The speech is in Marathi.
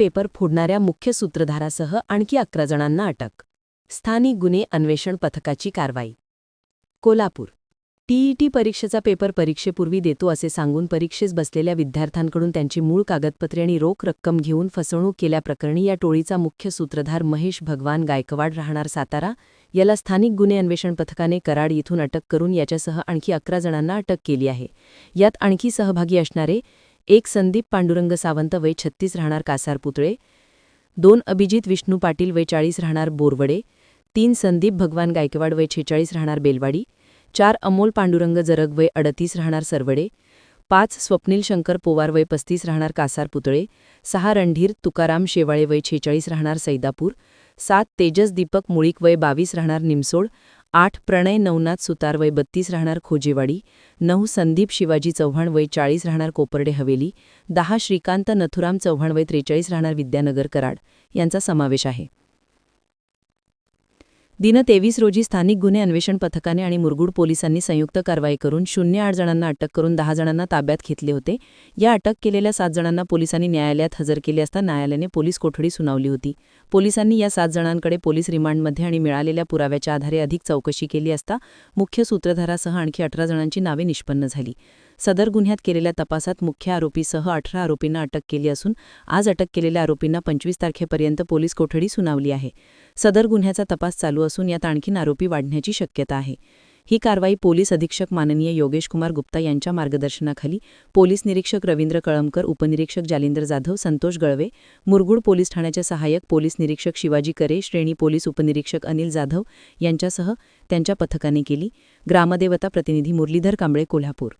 पेपर फोडणाऱ्या मुख्य सूत्रधारासह आणखी अकरा जणांना अटक. स्थानिक गुन्हे अन्वेषण पथकाची कारवाई. कोल्हापूर. टीईटी परीक्षेचा पेपर परीक्षेपूर्वी देतो असे सांगून परीक्षेस बसलेल्या विद्यार्थ्यांकडून त्यांची मूळ कागदपत्रे आणि रोख रक्कम घेऊन फसवणूक केल्याप्रकरणी या टोळीचा मुख्य सूत्रधार महेश भगवान गायकवाड राहणार सातारा. याला स्थानिक गुन्हे अन्वेषण पथकाने कराड येथून अटक करून याच्यासह आणखी अकरा जणांना अटक केली आहे. यात आणखी सहभागी असणारे एक संदीप पांडुरंग सावंत वय छत्तीस राहणार कासार पुतळे दोन अभिजित विष्णू पाटील वय चाळीस राहणार बोरवडे तीन संदीप भगवान गायकवाड वय छेचाळीस राहणार बेलवाडी चार अमोल पांडुरंग जरग वय अडतीस राहणार सरवडे पाच स्वप्नील शंकर पोवार वय पस्तीस राहणार कासार पुतळे सहा रणधीर तुकाराम शेवाळे वय छेचाळीस राहणार सैदापूर सात तेजस दीपक मुळीक वय बावीस राहणार निमसोड आठ प्रणय नवनाथ सुतार वय बत्तीस राहणार खोजेवाडी नऊ संदीप शिवाजी चव्हाण वय चाळीस राहणार कोपर्डे हवेली दहा श्रीकांत नथुराम चव्हाण वय त्रेचाळीस राहणार विद्यानगर कराड यांचा समावेश आहे. दिन तेवीस रोजी स्थानिक गुन्हे अन्वेषण पथकाने आणि मुरगुड पोलिसांनी संयुक्त कारवाई करून शून्य आठ जणांना अटक करून दहा जणांना ताब्यात घेतले होते. या अटक केलेल्या सात जणांना पोलिसांनी न्यायालयात हजर केले असता न्यायालयाने पोलीस कोठडी सुनावली होती. पोलिसांनी या सात जणांकडे पोलीस रिमांडमध्ये आणि मिळालेल्या पुराव्याच्या आधारे अधिक चौकशी केली असता मुख्य सूत्रधारासह आणखी अठरा जणांची नावे निष्पन्न झाली. सदर गुन्ह्यात केलेल्या तपासात मुख्य आरोपीसह अठरा आरोपींना अटक केली असून आज अटक केलेल्या आरोपींना पंचवीस तारखेपर्यंत पोलीस कोठडी सुनावली आहे. सदर गुन्ह्याचा तपास चालू असून यात आणखीन आरोपी वाढण्याची शक्यता आहे. ही कारवाई पोलीस अधीक्षक माननीय योगेश कुमार गुप्ता यांच्या मार्गदर्शनाखाली पोलीस निरीक्षक रवींद्र कळमकर उपनिरीक्षक जालिंदर जाधव संतोष गळवे मुरगुड पोलीस ठाण्याचे सहाय्यक पोलीस निरीक्षक शिवाजी करे श्रेणी पोलीस उपनिरीक्षक अनिल जाधव यांच्यासह त्यांच्या पथकाने केली. ग्रामदेवता प्रतिनिधी मुरलीधर कांबळे कोल्हापूर.